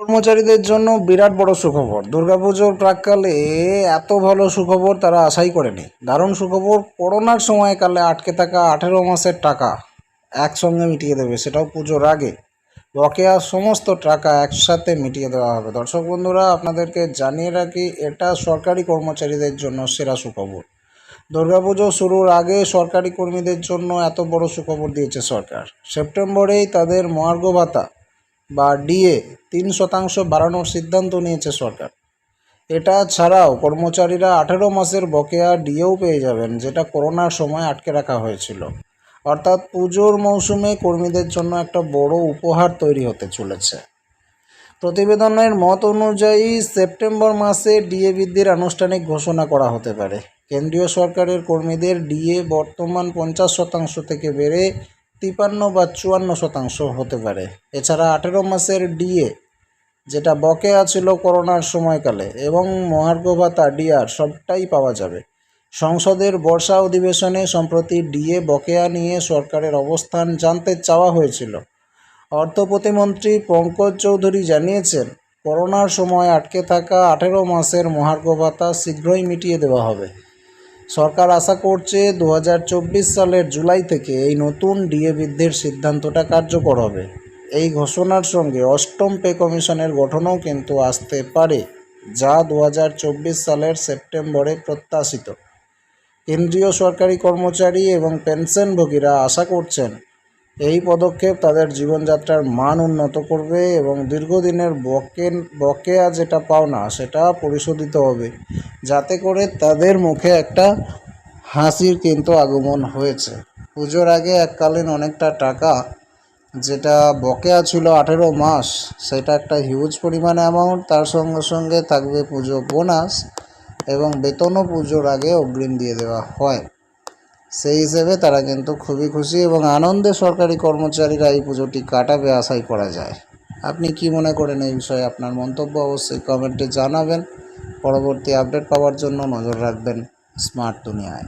কর্মচারীদের জন্য বিরাট বড় সুখবর। দুর্গাপুজোর প্রাককালে এত ভালো সুখবর তারা আশাই করেনি। দারুণ সুখবর, করোনার সময়কালে আটকে থাকা আঠেরো মাসের টাকা একসঙ্গে মিটিয়ে দেবে, সেটাও পুজোর আগে। বকেয়া সমস্ত টাকা একসাথে মিটিয়ে দেওয়া হবে। দর্শক বন্ধুরা, আপনাদেরকে জানিয়ে রাখি, এটা সরকারি কর্মচারীদের জন্য সেরা সুখবর। দুর্গাপুজো শুরুর আগে সরকারি কর্মীদের জন্য এত বড় সুখবর দিয়েছে সরকার। সেপ্টেম্বরেই তাদের মহার্ঘ ভাতা। বা ডিএ তিন শতাংশ বাড়ানোর সিদ্ধান্ত নিয়েছে সরকার। এটা ছাড়াও কর্মচারীরা আঠেরো মাসের বকেয়া ডিএও পেয়ে যাবেন, যেটা করোনার সময় আটকে রাখা হয়েছিল। অর্থাৎ পুজোর মৌসুমে কর্মীদের জন্য একটা বড় উপহার তৈরি হতে চলেছে। প্রতিবেদনের মত অনুযায়ী সেপ্টেম্বর মাসে ডিএ বৃদ্ধির আনুষ্ঠানিক ঘোষণা করা হতে পারে। কেন্দ্রীয় সরকারের কর্মীদের ডিএ বর্তমান পঞ্চাশ শতাংশ থেকে বেড়ে তিপান্ন বা চুয়ান্ন শতাংশ হতে পারে। এছাড়া আঠেরো মাসের ডিএ, যেটা বকেয়া ছিল করোনার সময়কালে এবং মহার্ঘ ভাতা ডিআর সবটাই পাওয়া যাবে। সংসদের বর্ষা অধিবেশনে সম্প্রতি ডিএ বকেয়া নিয়ে সরকারের অবস্থান জানতে চাওয়া হয়েছিল। অর্থ প্রতিমন্ত্রী পঙ্কজ চৌধুরী জানিয়েছেন, করোনার সময় আটকে থাকা আঠেরো মাসের মহার্ঘ ভাতা শীঘ্রই মিটিয়ে দেওয়া হবে। সরকার আশা করছে দু হাজার চব্বিশ সালের জুলাই থেকে এই নতুন ডিএ বৃদ্ধির সিদ্ধান্তটা কার্যকর হবে। এই ঘোষণার সঙ্গে অষ্টম পে কমিশনের গঠনও কিন্তু আসতে পারে, যা দু হাজার চব্বিশ সালের সেপ্টেম্বরে প্রত্যাশিত। কেন্দ্রীয় সরকারি কর্মচারী এবং পেনশনভোগীরা আশা করছেন এই পদক্ষেপ তাদের জীবনযাত্রার মান উন্নত করবে এবং দীর্ঘদিনের বকেন, বকেয়া যেটা পাওনা, সেটা পরিশোধিত হবে। যাতে করে তাদের মুখে একটা হাসির কিন্তু আগমন হয়েছে। পুজোর আগে এককালীন অনেকটা টাকা যেটা বকেয়া ছিল আঠেরো মাস, সেটা একটা হিউজ পরিমাণ অ্যামাউন্ট তার সঙ্গে সঙ্গে থাকবে পুজো বোনাস এবং বেতনও পুজোর আগে অগ্রিম দিয়ে দেওয়া হয়। সেই হিসেবে তারা কিন্তু খুবই খুশি এবং আনন্দে সরকারি কর্মচারীরা এই পুজোটি কাটাবে আশাই করা যায়। আপনি কি মনে করেন এই বিষয়ে আপনার মন্তব্য অবশ্যই কমেন্টে জানাবেন। পরবর্তী আপডেট পাওয়ার জন্য নজর রাখবেন স্মার্ট দুনিয়ায়।